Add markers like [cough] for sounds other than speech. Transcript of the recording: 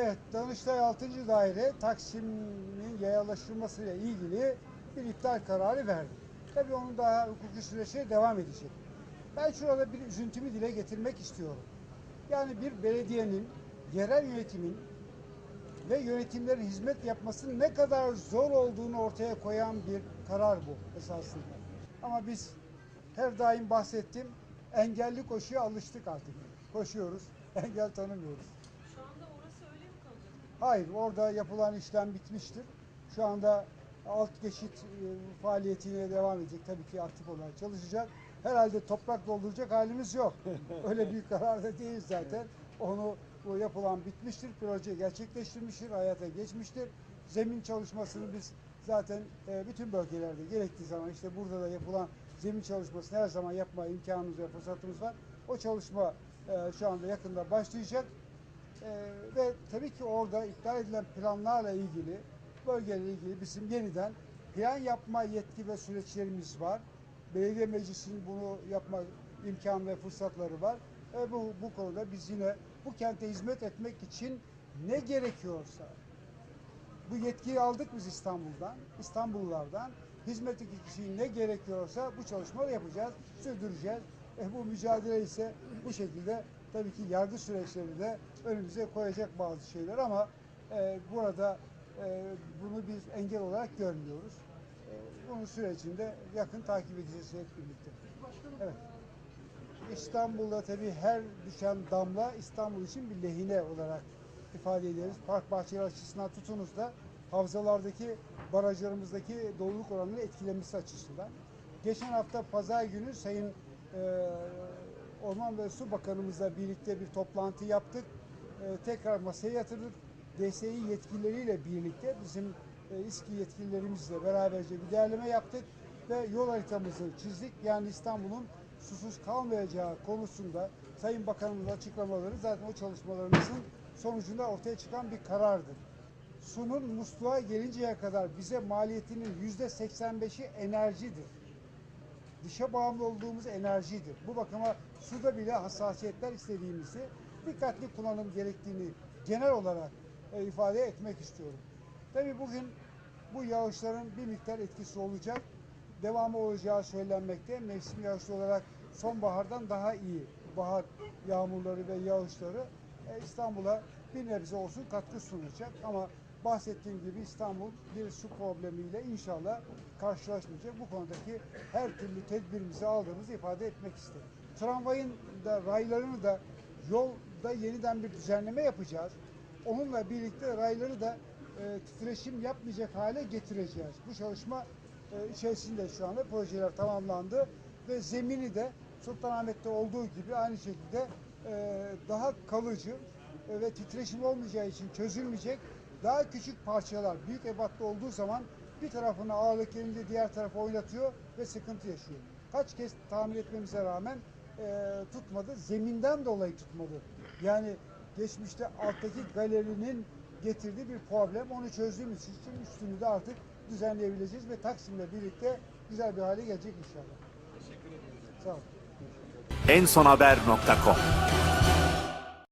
Evet, Danıştay 6. Daire Taksim'in yayalaştırmasıyla ilgili bir iptal kararı verdi. Tabii onun daha hukuki süreçleri devam edecek. Ben şurada bir üzüntümü dile getirmek istiyorum. Yani bir belediyenin, yerel yönetimin ve yönetimlerin hizmet yapmasının ne kadar zor olduğunu ortaya koyan bir karar bu esasında. Ama biz her daim bahsettim, engelli koşuya alıştık artık. Koşuyoruz, [laughs] engel tanımıyoruz. Şu anda orası öyle mi kalacak? Hayır, orada yapılan işlem bitmiştir. Şu anda alt geçit e, faaliyetine devam edecek. Tabii ki aktif olarak çalışacak. Herhalde toprak dolduracak halimiz yok. [laughs] Öyle büyük kararda değil zaten. Onu bu yapılan bitmiştir. Proje gerçekleştirmiştir, hayata geçmiştir. Zemin çalışmasını biz zaten e, bütün bölgelerde gerektiği zaman işte burada da yapılan zemin çalışmasını her zaman yapma imkanımız ve fırsatımız var. O çalışma e, şu anda yakında başlayacak. Ee, ve tabii ki orada iptal edilen planlarla ilgili, bölgeyle ilgili bizim yeniden plan yapma yetki ve süreçlerimiz var. Belediye meclisinin bunu yapma imkan ve fırsatları var. E bu, bu konuda biz yine bu kente hizmet etmek için ne gerekiyorsa bu yetkiyi aldık biz İstanbul'dan, İstanbullulardan. Hizmet için ne gerekiyorsa bu çalışmaları yapacağız, sürdüreceğiz. E, bu mücadele ise bu şekilde tabii ki yargı süreçleri de önümüze koyacak bazı şeyler ama e, burada e, bunu biz engel olarak görmüyoruz. E, bunun sürecinde yakın takip edeceğiz hep birlikte. Evet. İstanbul'da tabii her düşen damla İstanbul için bir lehine olarak ifade ederiz. Park bahçeleri açısından tutunuz da havzalardaki barajlarımızdaki doluluk oranını etkilemesi açısından. Geçen hafta pazar günü Sayın e, Orman ve Su Bakanımızla birlikte bir toplantı yaptık. E, tekrar masaya yatırdık. DSİ yetkilileriyle birlikte bizim e, İSKİ yetkililerimizle beraberce bir değerleme yaptık ve yol haritamızı çizdik. Yani İstanbul'un susuz kalmayacağı konusunda Sayın Bakanımızın açıklamaları zaten o çalışmalarımızın sonucunda ortaya çıkan bir karardır. Sunun musluğa gelinceye kadar bize maliyetinin yüzde 85'i enerjidir. Dışa bağımlı olduğumuz enerjidir. Bu bakıma suda bile hassasiyetler istediğimizi dikkatli kullanım gerektiğini genel olarak e, ifade etmek istiyorum. Tabii bugün bu yağışların bir miktar etkisi olacak. Devamı olacağı söylenmekte. Mevsim yağışlı olarak sonbahardan daha iyi bahar yağmurları ve yağışları e, İstanbul'a bir nebze olsun katkı sunacak. Ama bahsettiğim gibi İstanbul bir su problemiyle inşallah karşılaşmayacak. Bu konudaki her türlü tedbirimizi aldığımızı ifade etmek isterim. Tramvayın da raylarını da yolda yeniden bir düzenleme yapacağız. Onunla birlikte rayları da e, titreşim yapmayacak hale getireceğiz. Bu çalışma e, içerisinde şu anda projeler tamamlandı ve zemini de Sultanahmet'te olduğu gibi aynı şekilde e, daha kalıcı e, ve titreşim olmayacağı için çözülmeyecek daha küçük parçalar büyük ebatta olduğu zaman bir tarafına ağırlık gelince diğer tarafa oynatıyor ve sıkıntı yaşıyor. Kaç kez tamir etmemize rağmen e, tutmadı. Zeminden dolayı tutmadı. Yani geçmişte alttaki galerinin getirdiği bir problem. Onu çözdüğümüz için üstünü de artık düzenleyebileceğiz ve Taksim'le birlikte güzel bir hale gelecek inşallah. Teşekkür ederim. Sağ olun. ensonhaber.com